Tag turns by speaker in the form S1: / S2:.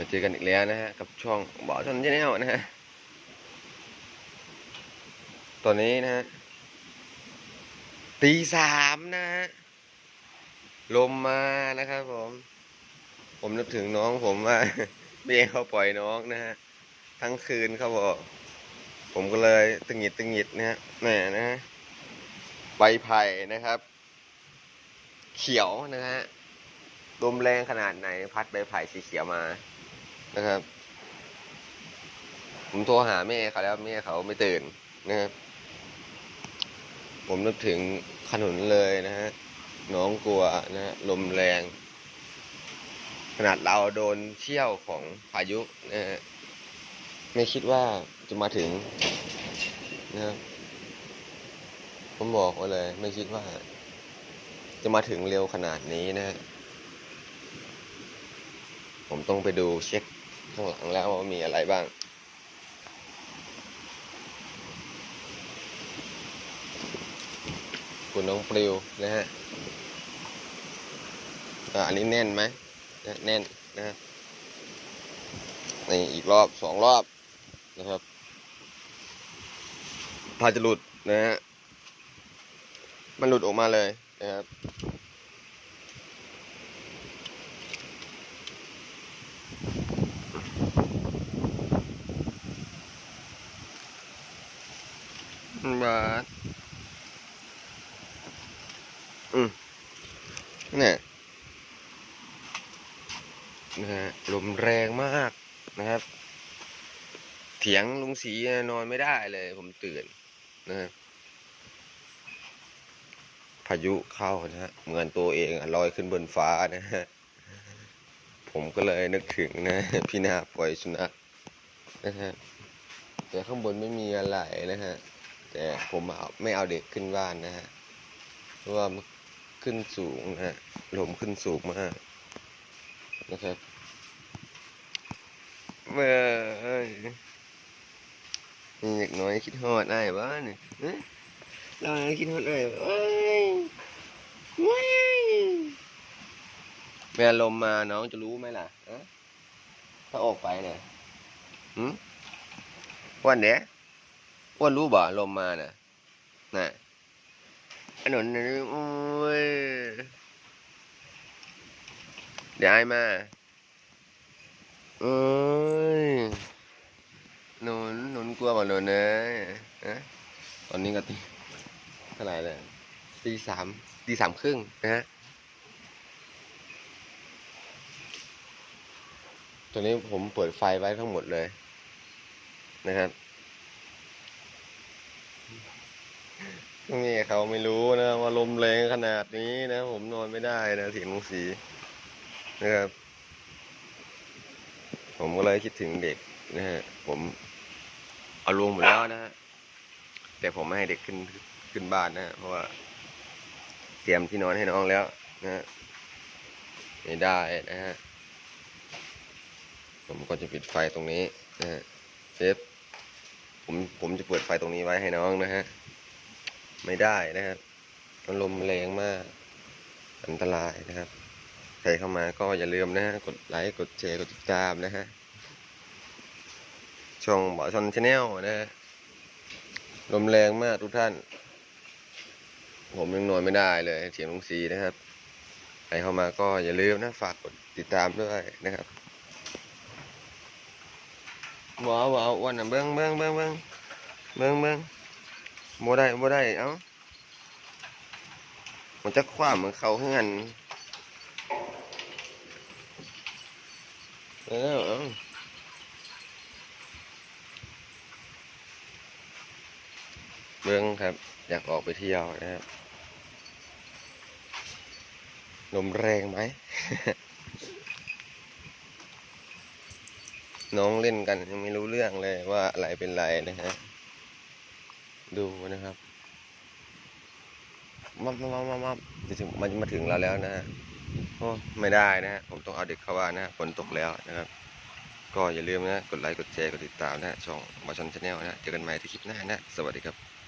S1: มาเจอกันอีกแล้วนะฮะกับช่องบอชนชแนลนะฮะตอนนี้นะฮะตีสามนะฮะลมมานะครับผม ผมนึกถึงน้องผมว่าเบี้ยเขาปล่อยน้องนะฮะทั้งคืนเขาบอก ผมก็เลยตึงหิดตึงหิดนะฮะแหมนะฮะใบไผ่นะครับ เขียวนะฮะลมแรงขนาดไหน พัดใบไผ่สีเขียวมา นะครับ ผมโทรหาแม่เขาแล้วแม่เขาไม่ตื่นนะครับ ผมนึกถึงขนุนเลยนะฮะน้องกลัวนะฮะลมแรง ขนาดเราโดนเชี่ยวของพายุนะฮะไม่คิดว่าจะมาถึงนะครับผมบอกไว้เลย ไม่คิดว่า จะมาถึงเร็วขนาดนี้นะฮะผมต้องไปดูเช็ค ข้างหลังแล้วว่ามีอะไรบ้าง คุณน้องปลิวนะฮะอันนี้แน่นไหมแน่นนะฮะนี่อีกรอบสองรอบนะครับพาจะหลุดนะฮะมันหลุดออกมาเลยนะครับ บาทอืมเนี่ยนะฮะลมแรงมากนะครับ เถียงลุงสีนอนไม่ได้เลยผมตื่นนะครับพายุเข้านะฮะเหมือนตัวเองลอยขึ้นบนฟ้านะฮะผมก็เลยนึกถึงนะพี่นาปล่อยสุนัขนะฮะแต่ข้างบนไม่มีอะไรนะฮะ แต่ผมเอาไม่เอาเด็กขึ้นบ้านนะฮะ เพราะว่ามันขึ้นสูงนะฮะลมขึ้นสูงมากนะครับเมื่อเอ้ยนี่เด็กน้อยคิดฮอดได้บ้านเนี่ยเอ๊ะเราคิดฮอดได้เอ้ยเว้ยเวลาลมมาน้องจะรู้ไหมล่ะถ้าออกไปเนี่ยหืมวันเนี้ย อ้วนรู้บ่ลมมาน่ะน่ะอันนั้นโอ้ยเดี๋ยวไอ้มาเอ้ยหนุนหนุนกลัวบ่หนุนเนยฮะตอนนี้ก็ตีเท่าไหร่เลยตีสามตีสามครึ่งนะฮะตอนนี้ผมเปิดไฟไว้ทั้งหมดเลยนะครับ นี่เขาไม่รู้นะว่าลมแรงขนาดนี้นะ ผมนอนไม่ได้นะเสียงลุงสีนะครับ ผมก็เลยคิดถึงเด็กนะฮะผมเอารวมหมดแล้วนะฮะแต่ผมไม่ให้เด็กขึ้นขึ้นบ้านนะฮะเพราะว่า เตรียมที่นอนให้น้องแล้วนะฮะไม่ได้นะฮะผมก็จะปิดไฟตรงนี้นะฮะเซฟผมผมจะเปิดไฟตรงนี้ไว้ให้น้องนะฮะ ไม่ได้นะครับมันลมแรงมาก อันตรายนะครับ ใครเข้ามาก็อย่าลืมนะฮะ กดไลค์ กดแชร์ กดติดตามนะฮะ ช่องบ่อชนชาแนลนะฮะ ลมแรงมากทุกท่าน ผมยังนอนไม่ได้เลยเสียงลุงซีนะครับ ใครเข้ามาก็อย่าลืมนะ ฝากกดติดตามด้วยนะครับว้าวว้าววันน่ะเบิ้งเบิ้งเบิ้งเบิ้งเบิ้งเบิ้ง บ่ได้บ่ได้เอ้ามันจะคว้าเหมือนเขาเฮือนเออเอ้าเบิ้งครับ อยากออกไปเที่ยวนะครับลมแรงไหม น้องเล่นกันยังไม่รู้เรื่องเลยว่าอะไรเป็นไรนะฮะ ดูนะครับมามามามามาจะถึงมันจะมาถึงเราแล้วนะฮะโอ้ไม่ได้นะฮะผมต้องเอาเด็กเข้าบ้านนะฝนตกแล้วนะครับ ก็อย่าลืมนะ กดไลค์ กดแชร์ กดติดตามนะช่องมาชนชาแนลนะ เจอกันใหม่ที่คลิปหน้านะ สวัสดีครับ